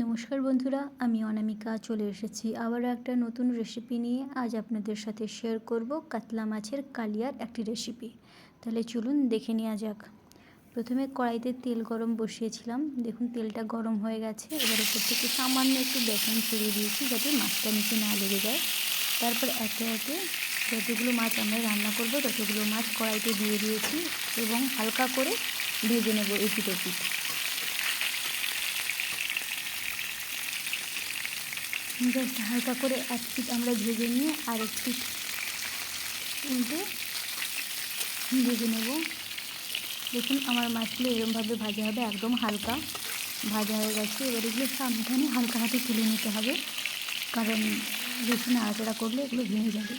নমস্কার বন্ধুরা, আমি অনামিকা চলে এসেছি আবারও একটা নতুন রেসিপি নিয়ে। আজ আপনাদের সাথে শেয়ার করব কাতলা মাছের কালিয়ার একটি রেসিপি তাহলে চলুন দেখে নেওয়া যাক। প্রথমে কড়াইতে তেল গরম বসিয়েছিলাম। দেখুন, তেলটা গরম হয়ে গেছে। এবার উপর থেকে সামান্য একটু বেসন ছড়িয়ে দিয়েছি যাতে মাছটা নিচে না লেগে যায়। তারপর একে একে যতগুলো মাছ আমরা রান্না করব, ততগুলো মাছ কড়াইতে দিয়ে দিয়েছি এবং হালকা করে ভেজে নেব এপিট এপিট জাস্ট হালকা করে এক পিস আমরা ভেজে নিয়ে আরেক পিট উল্টে ভেজে নেব। দেখুন আমার মাছগুলো এরমভাবে ভাজা হবে, একদম হালকা ভাজা হয়ে গেছে। এবার এগুলো সাবধানে হালকা হাতে তুলে নিতে হবে, কারণ বেশি নাড়াচাড়া করলে এগুলো ভেঙে যাবে।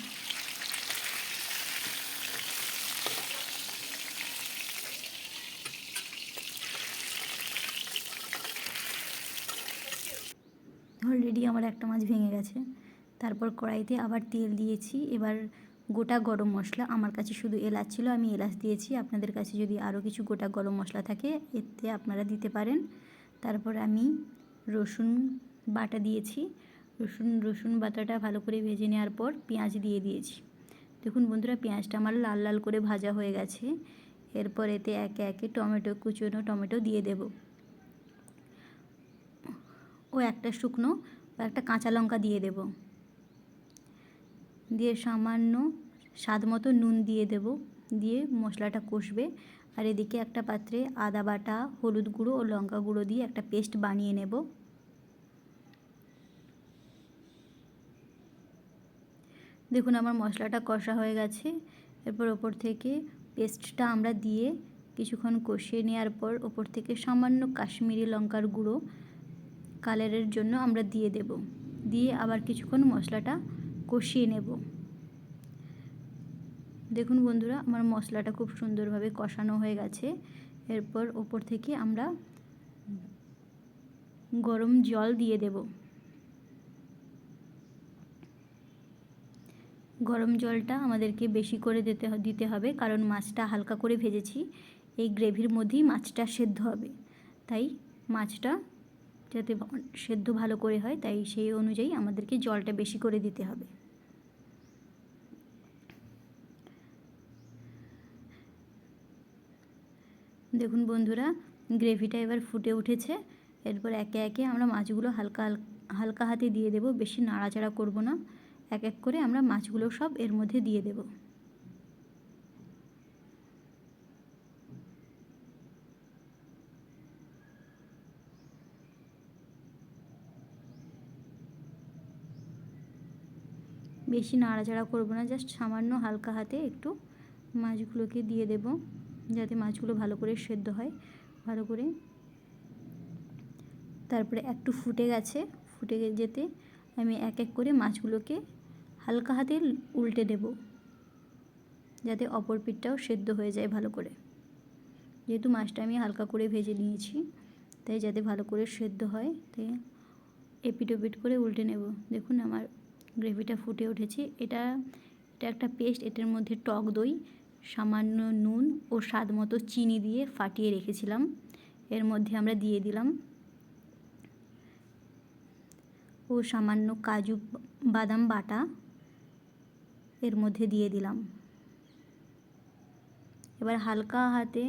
অলরেডি আমার একটা মাছ ভেঙে গেছে। তারপর কড়াইতে আবার তেল দিয়েছি। এবার গোটা গরম মশলা আমার কাছে শুধু এলাচ ছিল, আমি এলাচ দিয়েছি। আপনাদের কাছে যদি আরও কিছু গোটা গরম মশলা থাকে, এতে আপনারা দিতে পারেন। তারপর আমি রসুন বাটা দিয়েছি। রসুন রসুন বাটাটা ভালো করে ভেজে নেওয়ার পর পেঁয়াজ দিয়ে দিয়েছি। দেখুন বন্ধুরা, পেঁয়াজটা আমার লাল লাল করে ভাজা হয়ে গেছে। এরপর এতে একে একে টমেটো কুচনো টমেটো দিয়ে দেবো। ও একটা শুকনো ও একটা কাঁচা লঙ্কা দিয়ে দেব। দিয়ে সামান্য স্বাদ মতো নুন দিয়ে দেব। দিয়ে মশলাটা কষবে। আর এদিকে একটা পাত্রে আদা বাটা, হলুদ গুঁড়ো ও লঙ্কা গুঁড়ো দিয়ে একটা পেস্ট বানিয়ে নেব। দেখুন আমার মশলাটা কষা হয়ে গেছে। এরপর ওপর থেকে পেস্টটা আমরা দিয়ে কিছুক্ষণ কষিয়ে নেওয়ার পর ওপর থেকে সামান্য কাশ্মীরি লঙ্কার গুঁড়ো কালারের জন্য আমরা দিয়ে দেব। দিয়ে আবার কিছুক্ষণ মশলাটা কষিয়ে নেব। দেখুন বন্ধুরা, আমার মশলাটা খুব সুন্দরভাবে কষানো হয়ে গেছে। এরপর ওপর থেকে আমরা গরম জল দিয়ে দেব। গরম জলটা আমাদেরকে বেশি করে দিতে দিতে হবে, কারণ মাছটা হালকা করে ভেজেছি। এই গ্রেভির মধ্যেই মাছটা সেদ্ধ হবে। তাই মাছটা যাতে সেদ্ধ ভালো করে হয়, তাই সেই অনুযায়ী আমাদেরকে জলটা বেশি করে দিতে হবে। দেখুন বন্ধুরা, গ্রেভিটা এবার ফুটে উঠেছে। এরপর একে একে আমরা মাছগুলো হালকা হালকা হাতে দিয়ে দেব, বেশি নাড়াচাড়া করব না। এক এক করে আমরা মাছগুলো সব এর মধ্যে দিয়ে দেবো। বেশি নাড়াচাড়া করব না জাস্ট সামান্য হালকা হাতে একটু মাছগুলোকে দিয়ে দেব, যাতে মাছগুলো ভালো করে সেদ্ধ হয়, ভালো করে। তারপরে একটু ফুটে গেছে, ফুটে যেতে আমি এক এক করে মাছগুলোকে হালকা হাতে উল্টে দেব, যাতে অপর পিঠটাও সেদ্ধ হয়ে যায় ভালো করে। যেহেতু মাছটা আমি হালকা করে ভেজে নিয়েছি, তাই যাতে ভালো করে সেদ্ধ হয়, তাই এপিট ওপিট করে উল্টে নেব। দেখুন আমার গ্রেভিটা ফুটে উঠেছে। এটা এটা একটা পেস্ট, এটার মধ্যে টক দই, সামান্য নুন ও স্বাদ মতো চিনি দিয়ে ফাটিয়ে রেখেছিলাম। এর মধ্যে আমরা দিয়ে দিলাম ও সামান্য কাজু বাদাম বাটা, এর মধ্যে দিয়ে দিলাম। এবার হালকা হাতে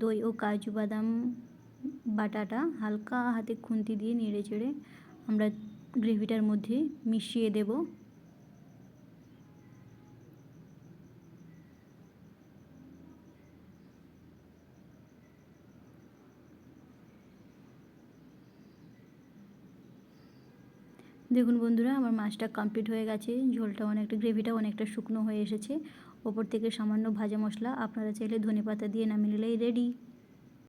দই ও কাজু বাদাম বাটাটা হালকা হাতে খুন্তি দিয়ে নেড়ে চেড়ে আমরা গ্রেভিটার মধ্যে মিশিয়ে দেব। দেখুন বন্ধুরা, আমার মাছটা কমপ্লিট হয়ে গেছে। ঝোলটা অনেকটা, গ্রেভিটা অনেকটা শুকনো হয়ে এসেছে। ওপর থেকে সামান্য ভাজা মশলা, আপনারা চাইলে ধনে পাতা দিয়ে নামিয়ে নিলেই রেডি